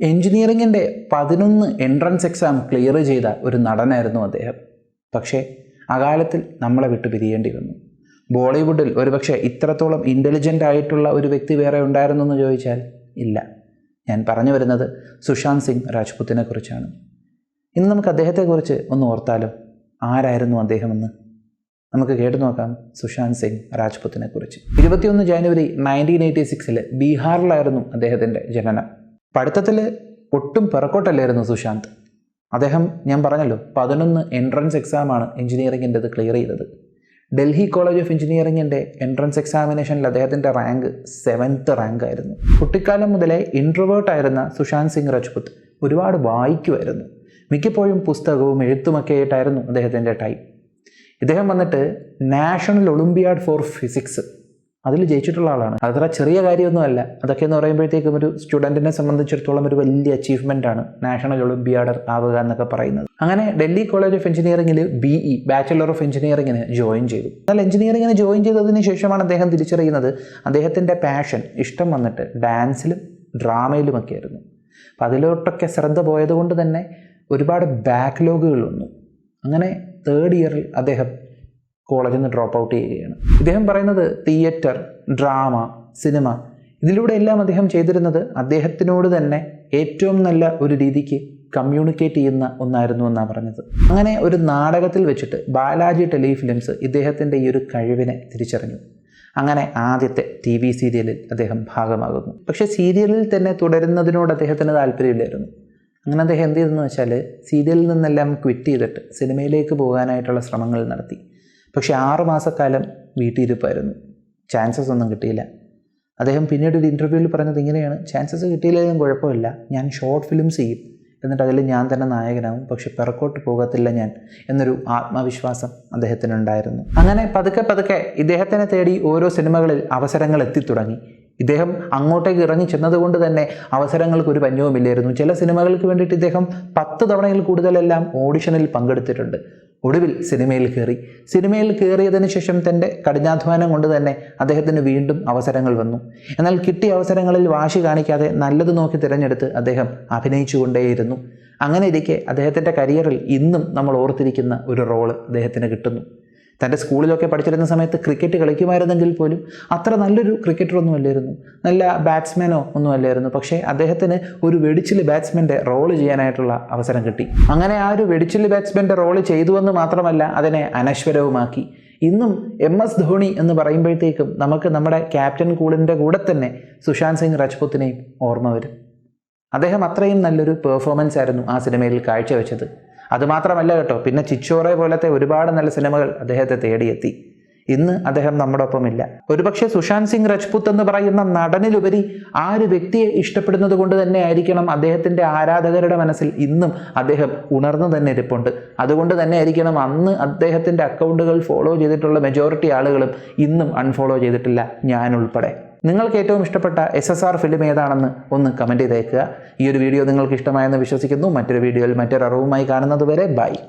എൻജിനീയറിങ്ങിന്റെ പതിനൊന്ന് entrance exam clear ചെയ്ത ഒരു നടനായിരുന്നു അദ്ദേഹം. പക്ഷേ അകാലത്തിൽ നമ്മളെ വിട്ടു പിരിയേണ്ടി വന്നു. ബോളിവുഡിൽ ഒരുപക്ഷെ ഇത്രത്തോളം ഇന്റലിജന്റ് ആയിട്ടുള്ള ഒരു വ്യക്തി വേറെ ഉണ്ടായിരുന്നു എന്ന് ചോദിച്ചാൽ ഇല്ല. ഞാൻ പറഞ്ഞു വരുന്നത് സുശാന്ത് സിംഗ് രാജ്പുത്തിനെ കുറിച്ചാണ്. ഇന്ന് നമുക്ക് അദ്ദേഹത്തെക്കുറിച്ച് ഒന്ന് ഓർത്താലോ? ആരായിരുന്നു അദ്ദേഹമെന്ന് നമുക്ക് കേട്ടു നോക്കാം സുശാന്ത് സിംഗ് രാജ്പുത്തിനെ കുറിച്ച്. ഇരുപത്തിയൊന്ന് ജാനുവരി നയന്റീൻ എയ്റ്റി സിക്സിൽ ബീഹാറിലായിരുന്നു അദ്ദേഹത്തിന്റെ ജനനം. പഠിത്തത്തിൽ ഒട്ടും പിറക്കോട്ടല്ലായിരുന്നു സുശാന്ത്. അദ്ദേഹം ഞാൻ പറഞ്ഞല്ലോ പതിനൊന്ന് എൻട്രൻസ് എക്സാമാണ് എഞ്ചിനീയറിങ്ങിന്റെത് ക്ലിയർ ചെയ്തത്. ഡൽഹി കോളേജ് ഓഫ് എഞ്ചിനീയറിങ്ങിന്റെ എൻട്രൻസ് എക്സാമിനേഷനിൽ അദ്ദേഹത്തിന്റെ റാങ്ക് സെവൻത്ത് റാങ്ക് ആയിരുന്നു. കുട്ടിക്കാലം മുതലേ ഇൻട്രവേർട്ട് ആയിരുന്ന സുശാന്ത് സിംഗ് രജ്പുത്ത് ഒരുപാട് വായിക്കുമായിരുന്നു മിക്കപ്പോഴും പുസ്തകവും എഴുത്തുമൊക്കെ ആയിട്ടായിരുന്നു അദ്ദേഹത്തിന്റെ ടൈം ഇദ്ദേഹം വന്നിട്ട് നാഷണൽ ഒളിമ്പിയാഡ് ഫോർ ഫിസിക്സ് അതിൽ ജയിച്ചിട്ടുള്ള ആളാണ്. അത്ര ചെറിയ കാര്യമൊന്നുമല്ല. അതൊക്കെ എന്ന് പറയുമ്പോഴത്തേക്കും ഒരു സ്റ്റുഡന്റിനെ സംബന്ധിച്ചിടത്തോളം ഒരു വലിയ അച്ചീവ്മെന്റ് ആണ് നാഷണൽ ഒളിമ്പിയാഡർ ആവുക എന്നൊക്കെ പറയുന്നത്. അങ്ങനെ ഡൽഹി കോളേജ് ഓഫ് എഞ്ചിനീയറിംഗിൽ ബി ഇ ബാച്ചലർ ഓഫ് എഞ്ചിനീയറിംഗിന് ജോയിൻ ചെയ്തു. എന്നാൽ എഞ്ചിനീയറിംഗിന് ജോയിൻ ചെയ്തതിന് ശേഷമാണ് അദ്ദേഹം തിരിച്ചറിയുന്നത് അദ്ദേഹത്തിന്റെ പാഷൻ ഇഷ്ടം വന്നിട്ട് ഡാൻസിലും ഡ്രാമയിലുമൊക്കെ ആയിരുന്നു. അപ്പം അതിലോട്ടൊക്കെ ശ്രദ്ധ പോയതുകൊണ്ട് തന്നെ ഒരുപാട് ബാക്ക്ലോഗുകൾ വന്നു അങ്ങനെ തേർഡ് ഇയറിൽ അദ്ദേഹം കോളേജിൽ നിന്ന് ഡ്രോപ്പ് ഔട്ട് ചെയ്യുകയാണ്. ഇദ്ദേഹം പറയുന്നത് തിയേറ്റർ ഡ്രാമ സിനിമ ഇതിലൂടെ എല്ലാം അദ്ദേഹം ചെയ്തിരുന്നത് അദ്ദേഹത്തിനോട് തന്നെ ഏറ്റവും നല്ല ഒരു രീതിക്ക് കമ്മ്യൂണിക്കേറ്റ് ചെയ്യുന്ന ഒന്നായിരുന്നു എന്നാണ് പറഞ്ഞത്. അങ്ങനെ ഒരു നാടകത്തിൽ വെച്ചിട്ട് ബാലാജി ടെലിഫിലിംസ് ഇദ്ദേഹത്തിന്റെ ഈ ഒരു കഴിവിനെ തിരിച്ചറിഞ്ഞു. അങ്ങനെ ആദ്യത്തെ ടി വി സീരിയലിൽ അദ്ദേഹം ഭാഗമാകുന്നു. പക്ഷേ സീരിയലിൽ തന്നെ തുടരുന്നതിനോട് അദ്ദേഹത്തിന് താല്പര്യമില്ലായിരുന്നു. അങ്ങനെ അദ്ദേഹം എന്ത് ചെയ്തെന്ന് വെച്ചാൽ സീരിയലിൽ നിന്നെല്ലാം ക്വിറ്റ് ചെയ്തിട്ട് സിനിമയിലേക്ക് പോകാനായിട്ടുള്ള ശ്രമങ്ങൾ നടത്തി. പക്ഷേ ആറ് മാസക്കാലം വീട്ടിലിരിപ്പായിരുന്നു. ചാൻസസ് ഒന്നും കിട്ടിയില്ല. അദ്ദേഹം പിന്നീട് ഒരു ഇന്റർവ്യൂവിൽ പറഞ്ഞത് ഇങ്ങനെയാണ്. ചാൻസസ് കിട്ടിയില്ലെങ്കിലും കുഴപ്പമില്ല. ഞാൻ ഷോർട്ട് ഫിലിംസ് ചെയ്യും. എന്നിട്ട് അതിൽ ഞാൻ തന്നെ നായകനാവും. പക്ഷെ പിറക്കോട്ട് പോകത്തില്ല ഞാൻ എന്നൊരു ആത്മവിശ്വാസം അദ്ദേഹത്തിനുണ്ടായിരുന്നു. അങ്ങനെ പതുക്കെ പതുക്കെ ഇദ്ദേഹത്തിനെ തേടി ഓരോ സിനിമകളിൽ അവസരങ്ങൾ എത്തിത്തുടങ്ങി. ഇദ്ദേഹം അങ്ങോട്ടേക്ക് ഇറങ്ങി ചെന്നതുകൊണ്ട് തന്നെ അവസരങ്ങൾക്ക് ഒരു പഞ്ഞവുമില്ലായിരുന്നു. ചില സിനിമകൾക്ക് വേണ്ടിയിട്ട് ഇദ്ദേഹം പത്ത് തവണയിൽ കൂടുതലെല്ലാം ഓഡിഷനിൽ പങ്കെടുത്തിട്ടുണ്ട്. ഒടുവിൽ സിനിമയിൽ കയറി. സിനിമയിൽ കയറിയതിന് ശേഷം തന്റെ കഠിനാധ്വാനം കൊണ്ട് തന്നെ അദ്ദേഹത്തിന് വീണ്ടും അവസരങ്ങൾ വന്നു. എന്നാൽ കിട്ടിയ അവസരങ്ങളിൽ വാശി കാണിക്കാതെ നല്ലത് നോക്കി തിരഞ്ഞെടുത്ത് അദ്ദേഹം അഭിനയിച്ചുകൊണ്ടേയിരുന്നു. അങ്ങനെ ഇരിക്കെ അദ്ദേഹത്തിന്റെ കരിയറിൽ ഇന്നും നമ്മൾ ഓർത്തിരിക്കുന്ന ഒരു റോൾ അദ്ദേഹത്തിന് കിട്ടുന്നു. തന്റെ സ്കൂളിലൊക്കെ പഠിച്ചിരുന്ന സമയത്ത് ക്രിക്കറ്റ് കളിക്കുമായിരുന്നെങ്കിൽ പോലും അത്ര നല്ലൊരു ക്രിക്കറ്ററൊന്നും അല്ലായിരുന്നു. നല്ല ബാറ്റ്സ്മാനോ ഒന്നും അല്ലായിരുന്നു. പക്ഷേ അദ്ദേഹത്തിന് ഒരു വെടിച്ചിൽ ബാറ്റ്സ്മാന്റെ റോൾ ചെയ്യാനായിട്ടുള്ള അവസരം കിട്ടി. അങ്ങനെ ആ ഒരു വെടിച്ചിൽ ബാറ്റ്സ്മാന്റെ റോൾ ചെയ്തുവെന്ന് മാത്രമല്ല അതിനെ അനശ്വരവുമാക്കി. ഇന്നും എം എസ് ധോണി എന്ന് പറയുമ്പോഴത്തേക്കും നമുക്ക് നമ്മുടെ ക്യാപ്റ്റൻ കൂളിന്റെ കൂടെ തന്നെ സുശാന്ത് സിംഗ് രജ്പുത്തിനെയും ഓർമ്മ വരും. അദ്ദേഹം അത്രയും നല്ലൊരു പെർഫോമൻസ് ആയിരുന്നു ആ സിനിമയിൽ കാഴ്ചവെച്ചത്. അതുമാത്രമല്ല കേട്ടോ പിന്നെ ചിച്ചോറെ പോലത്തെ ഒരുപാട് നല്ല സിനിമകൾ അദ്ദേഹത്തെ തേടിയെത്തി. ഇന്ന് അദ്ദേഹം നമ്മുടെ ഒപ്പമില്ല ഒരുപക്ഷെ സുശാന്ത് സിംഗ് രജ്പുത്ത് എന്ന് പറയുന്ന നടനിലുപരി ആ ഒരു വ്യക്തിയെ ഇഷ്ടപ്പെടുന്നത് കൊണ്ട് തന്നെ ആയിരിക്കണം അദ്ദേഹത്തിന്റെ ആരാധകരുടെ മനസ്സിൽ ഇന്നും അദ്ദേഹം ഉണർന്നു തന്നെ ഇരിപ്പുണ്ട്. അതുകൊണ്ട് തന്നെ ആയിരിക്കണം അന്ന് അദ്ദേഹത്തിന്റെ അക്കൗണ്ടുകൾ ഫോളോ ചെയ്തിട്ടുള്ള മെജോറിറ്റി ആളുകളും ഇന്നും അൺഫോളോ ചെയ്തിട്ടില്ല ഞാൻ ഉൾപ്പെടെ നിങ്ങൾക്ക് ഏറ്റവും ഇഷ്ടപ്പെട്ട എസ് എസ് ആർ ഫിലിം ഏതാണെന്ന് ഒന്ന് കമന്റ് ചെയ്തേക്കുക. ഈ ഒരു വീഡിയോ നിങ്ങൾക്ക് ഇഷ്ടമായെന്ന് വിശ്വസിക്കുന്നു. മറ്റൊരു വീഡിയോയിൽ മറ്റൊരു അറിവുമായി കാണുന്നത് വരെ ബൈ